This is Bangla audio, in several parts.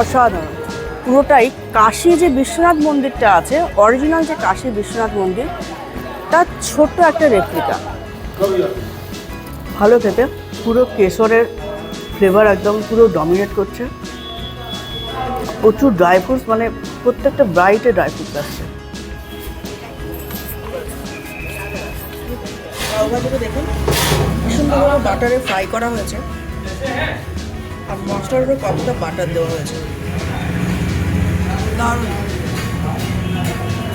অসাধারণ। পুরোটাই কাশী যে বিশ্বনাথ মন্দিরটা আছে অরিজিনাল যে কাশী বিশ্বনাথ মন্দির, তার ছোট্ট একটা রেপ্লিকা ভালো খেতে, পুরো কেশরের ফ্লেভার একদম পুরো ডমিনেট করছে। প্রচুর ড্রাই ফ্রুটস মানে প্রত্যেকটা ব্রাইটে ড্রাই ফ্রুটস আসছে। দেখুন সুন্দরভাবে বাটারে ফ্রাই করা হয়েছে। মশলার উপরে কতটা বাটার দেওয়া হয়েছে? দারুণ।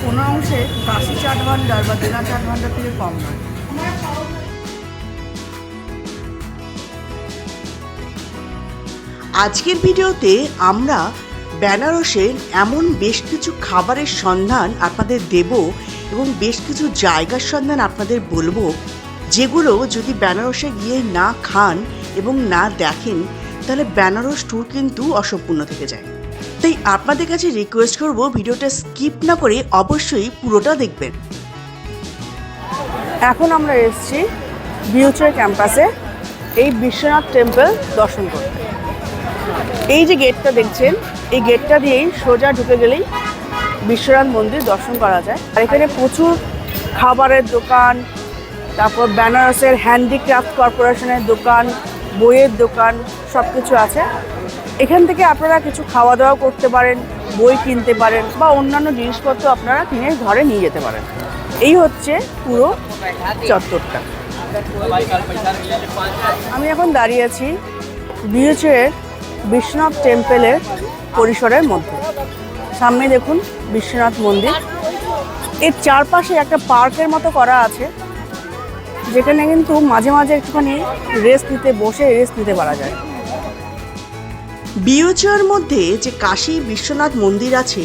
কোনো অংশে কাশি চাট ভান্ডার বা দেনা চাট ভান্ডার থেকে কম নয়। আজকের ভিডিওতে আমরা বেনারসের এমন বেশ কিছু খাবারের সন্ধান আপনাদের দেব এবং বেশ কিছু জায়গার সন্ধান আপনাদের বলব যেগুলো যদি বেনারসে গিয়ে না খান এবং না দেখেন তাহলে বেনারস ট্যুর কিন্তু অসম্পূর্ণ থেকে যায়। তাই আপনাদের কাছে রিকোয়েস্ট করব ভিডিওটা স্কিপ না করে অবশ্যই পুরোটা দেখবেন। এখন আমরা এসেছি বিউচার ক্যাম্পাসে এই বিশ্বনাথ টেম্পল দর্শন করতে। এই যে গেটটা দেখছেন, এই গেটটা দিয়েই সোজা ঢুকে গেলেই বিশ্বনাথ মন্দির দর্শন করা যায়। আর এখানে প্রচুর খাবারের দোকান, তারপর বেনারসের হ্যান্ডিক্রাফট কর্পোরেশনের দোকান বইয়ের দোকান সব কিছু আছে। এখান থেকে আপনারা কিছু খাওয়া দাওয়া করতে পারেন, বই কিনতে পারেন বা অন্যান্য জিনিসপত্র আপনারা কিনে ঘরে নিয়ে যেতে পারেন। এই হচ্ছে পুরো চত্বরটা। আমি এখন দাঁড়িয়ে আছি বিএচএর বিশ্বনাথ টেম্পেলের পরিসরের মধ্যে। সামনে দেখুন বিশ্বনাথ মন্দির। এর চারপাশে একটা পার্কের মতো করা আছে। যেখানে কিন্তু মাঝে মাঝে একটুখানি রেস্ট নিতে, বসে রেস্ট নিতে পারা যায়। বিওচর মধ্যে যে কাশী বিশ্বনাথ মন্দির আছে,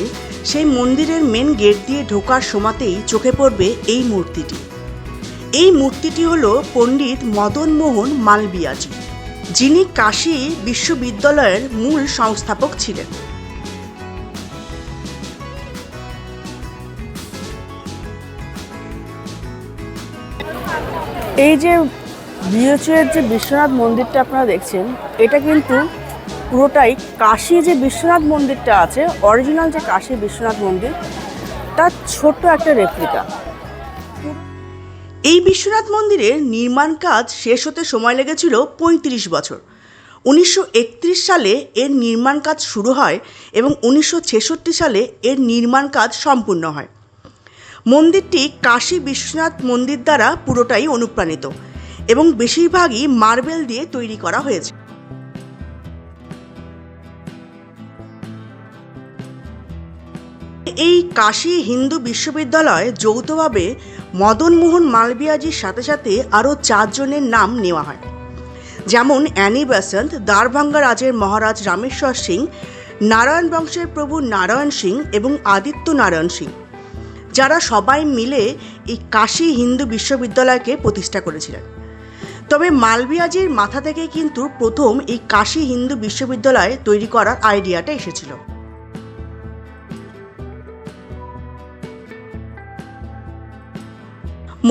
সেই মন্দিরের মেন গেট দিয়ে ঢোকার সময়তেই চোখে পড়বে এই মূর্তিটি। এই মূর্তিটি হলো পণ্ডিত মদন মোহন মালবিয়াজি, যিনি কাশী বিশ্ববিদ্যালয়ের মূল সংস্থাপক ছিলেন। এই যে বিএচের যে বিশ্বনাথ মন্দিরটা আপনারা দেখছেন, এটা কিন্তু পুরোটাই কাশী যে বিশ্বনাথ মন্দিরটা আছে অরিজিনাল যে কাশী বিশ্বনাথ মন্দির, তার ছোট্ট একটা রেপ্লিকা এই বিশ্বনাথ মন্দিরের নির্মাণ কাজ শেষ হতে সময় লেগেছিল পঁয়ত্রিশ বছর। উনিশশো একত্রিশ সালে এর নির্মাণ কাজ শুরু হয় এবং উনিশশো ছেষট্টি সালে এর নির্মাণ কাজ সম্পূর্ণ হয়। মন্দিরটি কাশী বিশ্বনাথ মন্দির দ্বারা পুরোটাই অনুপ্রাণিত এবং বেশিরভাগই মার্বেল দিয়ে তৈরি করা হয়েছে। এই কাশী হিন্দু বিশ্ববিদ্যালয় যৌথভাবে মদন মোহন মালবিয়াজির সাথে সাথে আরও চারজনের নাম নেওয়া হয়। যেমন অ্যানি বেসন্ত, দ্বারভাঙ্গা রাজের মহারাজ রামেশ্বর সিং, নারায়ণ বংশের প্রভু নারায়ণ সিং এবং আদিত্য নারায়ণ সিং। যারা সবাই মিলে এই কাশী হিন্দু বিশ্ববিদ্যালয়কে প্রতিষ্ঠা করেছিলেন। তবে মালবিয়াজির মাথা থেকে কিন্তু প্রথম এই কাশী হিন্দু বিশ্ববিদ্যালয় তৈরি করার আইডিয়াটা এসেছিল।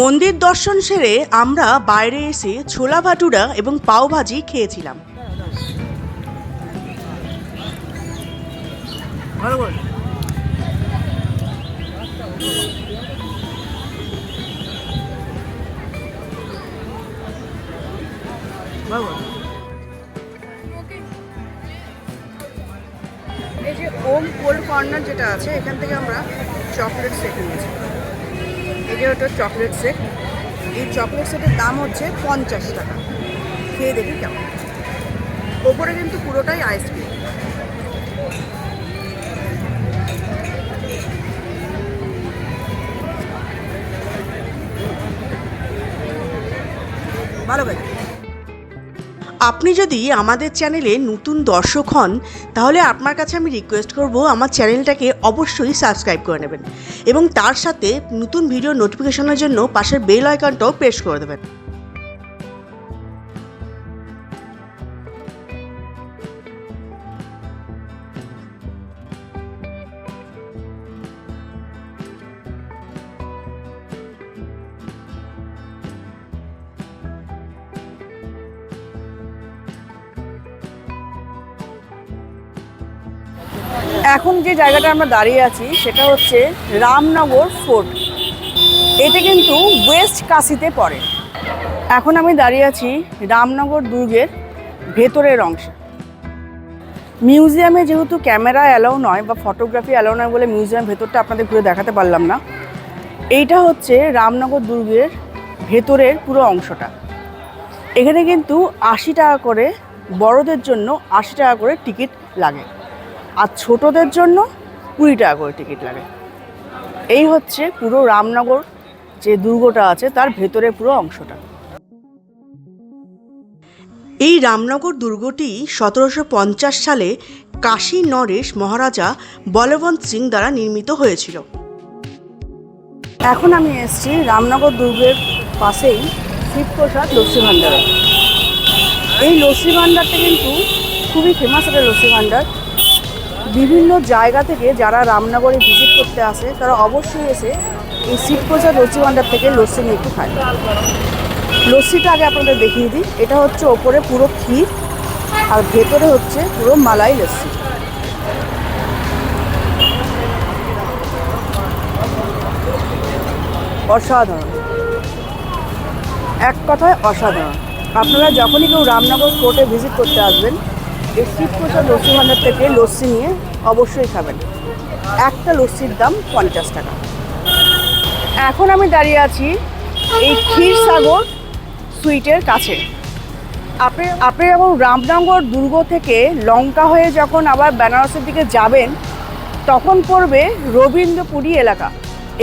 মন্দির দর্শন সেরে আমরা বাইরে এসে ছোলা ভাটুরা এবং পাওভাজি খেয়েছিলাম। এই যে ওম কোল্ড কর্নার যেটা আছে, এখান থেকে আমরা চকলেট সেট নিয়েছি। এই যে ওটা চকলেট সেট এই চকলেট সেটের দাম হচ্ছে পঞ্চাশ টাকা। খেয়ে দেখি কেমন। ওপরে কিন্তু পুরোটাই আইসক্রিম ভালো আপনি যদি আমাদের চ্যানেলে নতুন দর্শক হন, তাহলে আপনার কাছে আমি রিকোয়েস্ট করব আমার চ্যানেলটাকে অবশ্যই সাবস্ক্রাইব করে নেবেন এবং তার সাথে নতুন ভিডিও নোটিফিকেশনের জন্য পাশের বেল আইকনটাও প্রেস করে দেবেন। এখন যে জায়গাটা আমরা দাঁড়িয়ে আছি, সেটা হচ্ছে রামনগর ফোর্ট। এটা কিন্তু ওয়েস্ট কাশিতে পড়ে। এখন আমি দাঁড়িয়ে আছি রামনগর দুর্গের ভেতরের অংশে। মিউজিয়ামে যেহেতু ক্যামেরা অ্যালাউ নয় বা ফটোগ্রাফি অ্যালাউ নয় বলে মিউজিয়াম ভেতরটা আপনাদের ঘুরে দেখাতে পারলাম না, এইটা হচ্ছে রামনগর দুর্গের ভেতরের পুরো অংশটা। এখানে কিন্তু আশি টাকা করে বড়দের জন্য আশি টাকা করে টিকিট লাগে। আর ছোটদের জন্য কুড়ি টাকা করে টিকিট লাগে। এই হচ্ছে পুরো রামনগর যে দুর্গটা আছে তার ভেতরে পুরো অংশটা। এই রামনগর দুর্গটি সতেরোশো পঞ্চাশ সালে কাশী নরেশ মহারাজা বলবন্ত সিং দ্বারা নির্মিত হয়েছিল। এখন আমি এসেছি রামনগর দুর্গের পাশেই শিবপ্রসাদ লস্যি ভাণ্ডারে। এই লস্যি ভাণ্ডারটা কিন্তু খুবই ফেমাস একটা লস্যি ভাণ্ডার। বিভিন্ন জায়গা থেকে যারা রামনগরে ভিজিট করতে আসে, তারা অবশ্যই এসে এই শিবপ্রসাদ লস্যি ভাণ্ডার থেকে লস্যি নিয়ে একটু খায়। লস্যিটা আগে আপনাদের দেখিয়ে দিই। এটা হচ্ছে ওপরে পুরো ক্ষীর, আর ভেতরে হচ্ছে পুরো মালাই লস্যি। অসাধারণ। এক কথায় অসাধারণ। আপনারা যখনই কেউ রামনগর কোর্টে ভিজিট করতে আসবেন এই শিবপ্রসাদ লস্যি ভাণ্ডার থেকে লস্যি নিয়ে অবশ্যই খাবেন। একটা লস্যির দাম পঞ্চাশ টাকা। এখন আমি দাঁড়িয়ে আছি এই ক্ষীরসাগর সুইটের কাছে। আপনি আপনি যখন রামনগর দুর্গ থেকে লঙ্কা হয়ে যখন আবার বেনারসের দিকে যাবেন, তখন পড়বে রবীন্দ্রপুরী এলাকা।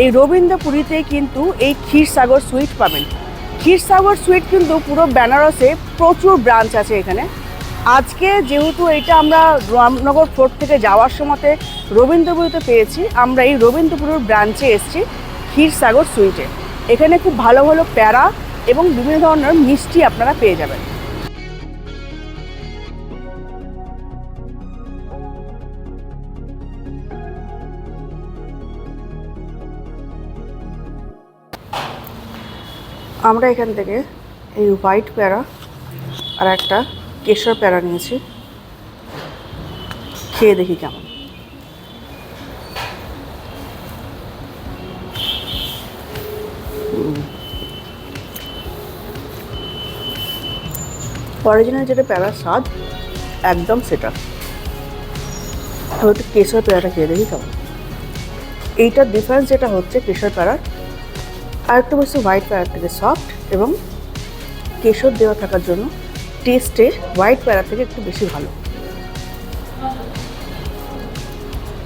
এই রবীন্দ্রপুরীতে কিন্তু এই ক্ষীরসাগর সুইট পাবেন। ক্ষীরসাগর সুইট কিন্তু পুরো বেনারসে প্রচুর ব্রাঞ্চ আছে এখানে। আজকে যেহেতু এটা আমরা রামনগর ফোর্ট থেকে যাওয়ার সময়তে রবীন্দ্রপুরীতে পেয়েছি, আমরা এই রবীন্দ্রপুরের ব্রাঞ্চে এসেছি ক্ষীরসাগর সুইটে। এখানে খুব ভালো ভালো প্যারা এবং বিভিন্ন ধরনের মিষ্টি আপনারা পেয়ে যাবেন। আমরা এখান থেকে এই হোয়াইট প্যারা আর একটা কেশর প্যারা নিয়েছি। খেয়ে দেখি কেমন। অরিজিনাল যেটা প্যারার স্বাদ, একদম সেটা। হয়তো কেশর প্যারাটা খেয়ে দেখি কেমন। এইটার ডিফারেন্স যেটা হচ্ছে কেশর প্যারার আর একটু বেশি হোয়াইট প্যারার থেকে সফট এবং কেশর দেওয়া থাকার জন্য টেস্টে হোয়াইট প্যারা থেকে একটু বেশি ভালো।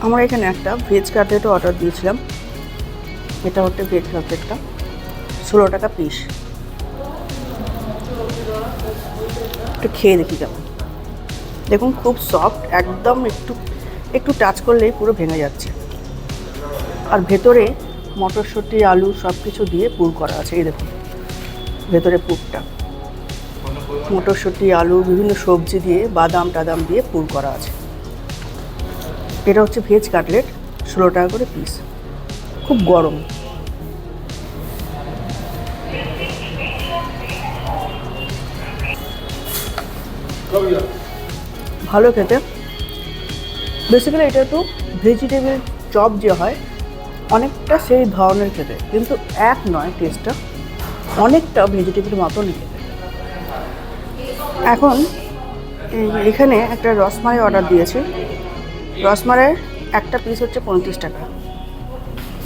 আমরা এখানে একটা ভেজ কাটলেটও অর্ডার দিয়েছিলাম। এটা হচ্ছে ভেজ কাটলেটটা ষোলো টাকা পিস একটু খেয়ে দেখি কেমন। দেখুন, খুব সফট একদম একটু একটু টাচ করলেই পুরো ভেঙে যাচ্ছে। আর ভেতরে মটরশুঁটি, আলু সব কিছু দিয়ে পুর করা আছে, এই দেখুন। ভেতরে পুরটা। মটরশুঁটি, আলু, বিভিন্ন সবজি দিয়ে, বাদাম টাদাম দিয়ে পুর করা আছে। এটা হচ্ছে ভেজ কাটলেট, ষোলো টাকা করে পিস খুব গরম। ভালো খেতে। বেসিক্যালি এটা তো ভেজিটেবল চপ যে হয়, অনেকটা সেই ধরনের খেতে। কিন্তু এক নয় টেস্টটা অনেকটা ভেজিটেবল মতনই খেতে। এখন এখানে একটা রসমালাই অর্ডার দিয়েছি। রসমালাইয়ের একটা পিস হচ্ছে পঁয়ত্রিশ টাকা।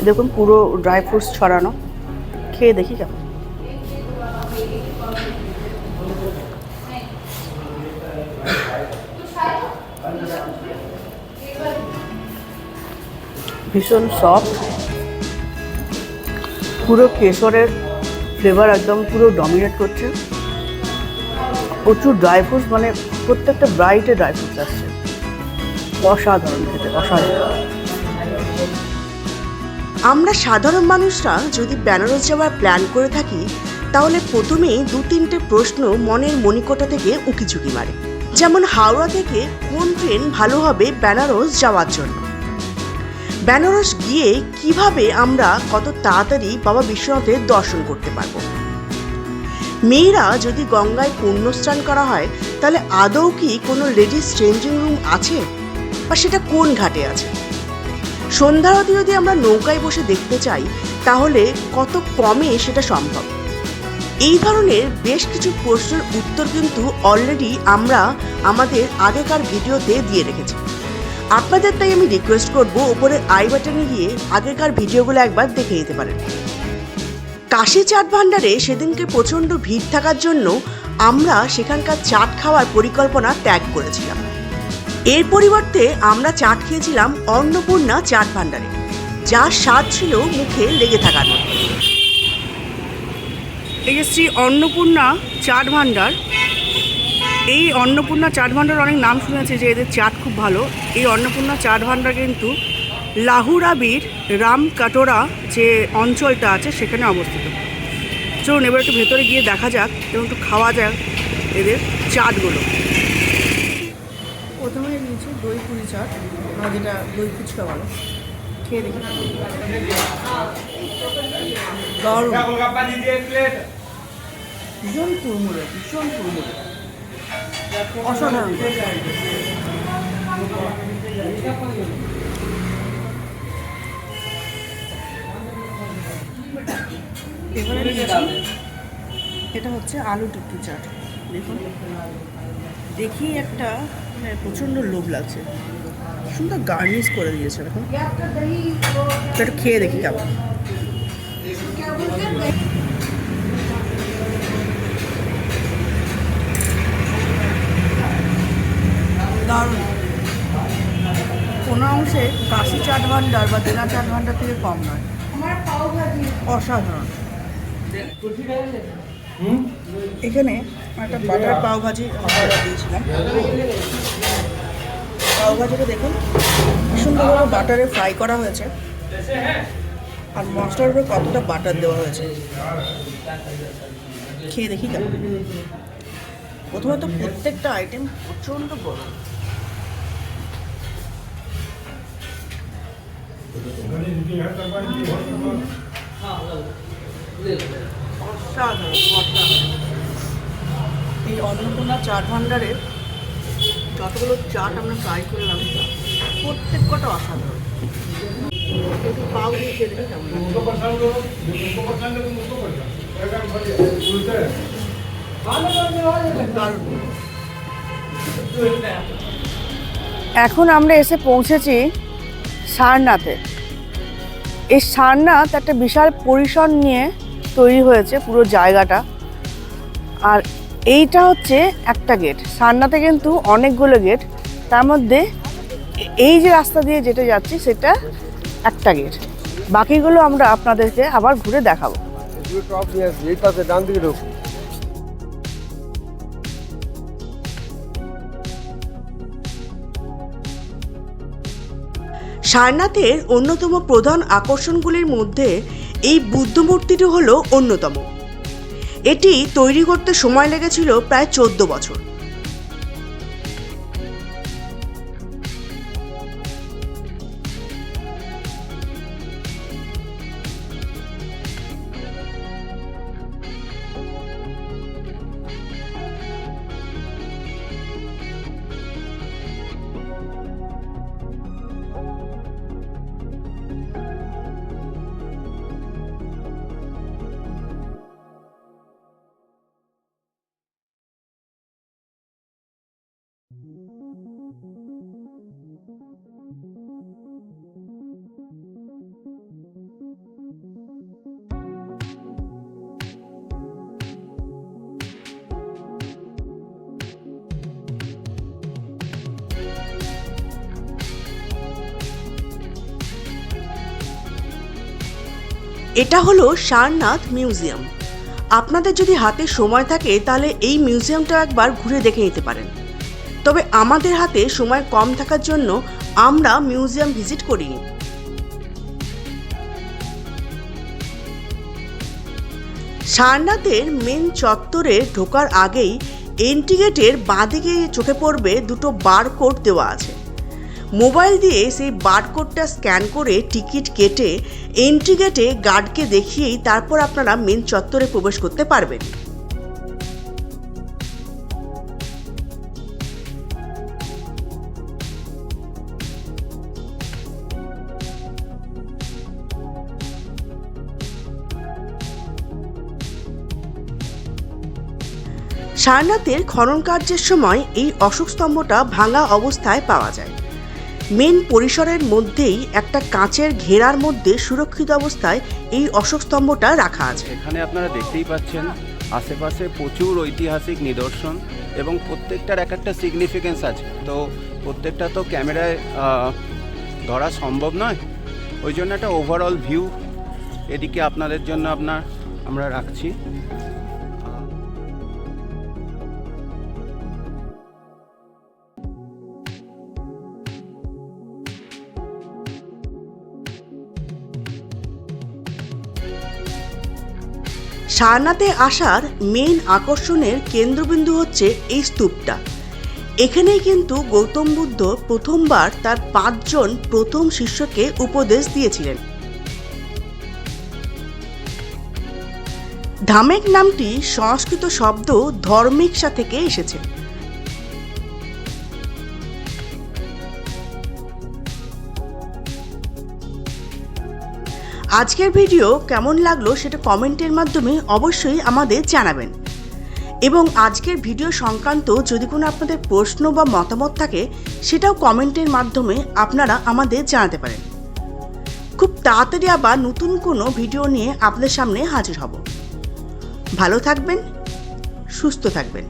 দেখুন পুরো ড্রাই ফ্রুটস ছড়ানো। খেয়ে দেখি কেমন। ভীষণ সফট পুরো কেশরের ফ্লেভার একদম পুরো ডমিনেট করছে। প্রচুর ড্রাই ফ্রুটস মানে প্রত্যেকটা ব্রাইটে ড্রাই ফ্রুটস আসছে। অসাধারণ খেতে, অসাধারণ। আমরা সাধারণ মানুষরা যদি বেনারস যাওয়ার প্ল্যান করে থাকি, তাহলে প্রথমেই দু তিনটে প্রশ্ন মনের মণিকোটা থেকে উকিঝুঁকি মারে। যেমন হাওড়া থেকে কোন ট্রেন ভালো হবে বেনারস যাওয়ার জন্য? বেনারস গিয়ে কীভাবে আমরা কত তাড়াতাড়ি বাবা বিশ্বনাথের দর্শন করতে পারব? মেয়েরা যদি গঙ্গায় পুণ্যস্নান করা হয়, তাহলে আদৌ কি কোনো লেডিস চেঞ্জিং রুম আছে? বা সেটা কোন ঘাটে আছে? সন্ধ্যারতি যদি আমরা নৌকায় বসে দেখতে চাই, তাহলে কত কমে সেটা সম্ভব? এই ধরনের বেশ কিছু প্রশ্নের উত্তর কিন্তু অলরেডি আমরা আমাদের আগেকার ভিডিওতে দিয়ে রেখেছি। আপনাদের তাই আমি রিকোয়েস্ট করব ওপরে আই বাটনে গিয়ে আগেকার ভিডিওগুলো একবার দেখে নিতে পারেন। কাশি চাট ভাণ্ডারে সেদিনকে প্রচণ্ড ভিড় থাকার জন্য আমরা সেখানকার চাট খাওয়ার পরিকল্পনা ত্যাগ করেছিলাম। এর পরিবর্তে আমরা চাট খেয়েছিলাম অন্নপূর্ণা চাট ভাণ্ডারে, যার স্বাদ ছিল মুখে লেগে থাকার মতো। এই যে শ্রী অন্নপূর্ণা চাট ভাণ্ডার, এই অন্নপূর্ণা চাট ভাণ্ডার অনেক নাম শুনেছে যে এদের চাট খুব ভালো। এই অন্নপূর্ণা চাট ভাণ্ডার কিন্তু লাহুরাবির রাম কাটোরা যে অঞ্চলটা আছে সেখানে অবস্থিত। চলুন, এবার একটু ভেতরে গিয়ে দেখা যাক এবং একটু খাওয়া যাক এদের চাটগুলো। প্রথমে নিয়েছি দই পুরি চাট বা যেটা দই ফুচকা বলো, খেয়ে দেখি। ভীষণ কুড়মুড়ে ভীষণ কুড়মুড়ে। অসাধারণ। এবারে নিয়েছি এটা হচ্ছে আলু টিক্কি চাট। দেখুন। দেখি একটা মানে প্রচণ্ড লোভ লাগছে। সুন্দর গার্নিশ করে দিয়েছে দেখুন। তো একটু খেয়ে দেখি কেমন। দারুণ। কোনো অংশে কাশি চাট ভাণ্ডার বা দেনা চাট ভাণ্ডার থেকে কম নয়। অসাধারণ। এখানে একটা বাটার পাও ভাজি অর্ডার দিয়েছিলাম। পাও ভাজিটা দেখুন সুন্দরভাবে বাটারে ফ্রাই করা হয়েছে। আর মশলার উপরে কতটা বাটার দেওয়া হয়েছে। খেয়ে দেখি কেমন। প্রথমত প্রত্যেকটা আইটেম প্রচণ্ড বড় অসাধারণ এই অন্নপূর্ণা চাট ভাণ্ডারের যতগুলো চাট আমরা ট্রাই করলাম, প্রত্যেক কটা অসাধারণ। এখন আমরা এসে পৌঁছেছি সারনাথে। এই সারনাথ একটা বিশাল পরিসর নিয়ে তৈরি হয়েছে পুরো জায়গাটা। আর এইটা হচ্ছে একটা গেট। সারনাথে কিন্তু অনেকগুলো গেট। তার মধ্যে এই যে রাস্তা দিয়ে যেতে যাচ্ছি, সেটা একটা গেট। বাকিগুলো আমরা আপনাদেরকে আবার ঘুরে দেখাবো। সারনাথের অন্যতম প্রধান আকর্ষণগুলির মধ্যে এই বুদ্ধ মূর্তিটি হলো অন্যতম। এটি তৈরি করতে সময় লেগেছিল প্রায় চোদ্দ বছর। এটা হলো সারনাথ মিউজিয়াম। আপনাদের যদি হাতে সময় থাকে, তাহলে এই মিউজিয়ামটা একবার ঘুরে দেখে নিতে পারেন। তবে আমাদের হাতে সময় কম থাকার জন্য আমরা মিউজিয়াম ভিজিট করিনি। সারনাথের মেন চত্বরে ঢোকার আগেই এন্ট্রি গেটের বাঁদিকে চোখে পড়বে দুটো বারকোড দেওয়া আছে। মোবাইল দিয়ে সেই বারকোডটা স্ক্যান করে টিকিট কেটে এন্ট্রি গেটে গার্ডকে দেখিয়েই তারপর আপনারা মেন চত্বরে প্রবেশ করতে পারবেন। সারনাথের খনন কার্যের সময় এই অশোক স্তম্ভটা ভাঙা অবস্থায় পাওয়া যায়। মেন পরিসরের মধ্যেই একটা কাঁচের ঘেরার মধ্যে সুরক্ষিত অবস্থায় এই অশোক স্তম্ভটা রাখা আছে। এখানে আপনারা দেখতেই পাচ্ছেন, আশেপাশে প্রচুর ঐতিহাসিক নিদর্শন এবং প্রত্যেকটার এক একটা সিগনিফিকেন্স আছে। তো প্রত্যেকটা তো ক্যামেরায় ধরা সম্ভব নয়। ওই জন্য একটা ওভারঅল ভিউ এদিকে আপনাদের জন্য আপনার, আমরা রাখছি। সারনাথে আসার মেন আকর্ষণের কেন্দ্রবিন্দু হচ্ছে এই স্তূপটা। এখানেই কিন্তু গৌতম বুদ্ধ প্রথমবার তার পাঁচজন প্রথম শিষ্যকে উপদেশ দিয়েছিলেন। ধামেক নামটি সংস্কৃত শব্দ ধর্মিকসা থেকে এসেছে। আজকের ভিডিও কেমন লাগল সেটা কমেন্টের মাধ্যমে অবশ্যই আমাদের জানাবেন। এবং আজকের ভিডিও সংক্রান্ত যদি কোনো আপনাদের প্রশ্ন বা মতামত থাকে, সেটাও কমেন্টের মাধ্যমে আপনারা আমাদের জানাতে পারেন। খুব তাড়াতাড়ি আবার নতুন কোনো ভিডিও নিয়ে আপনাদের সামনে হাজির হব। ভালো থাকবেন, সুস্থ থাকবেন।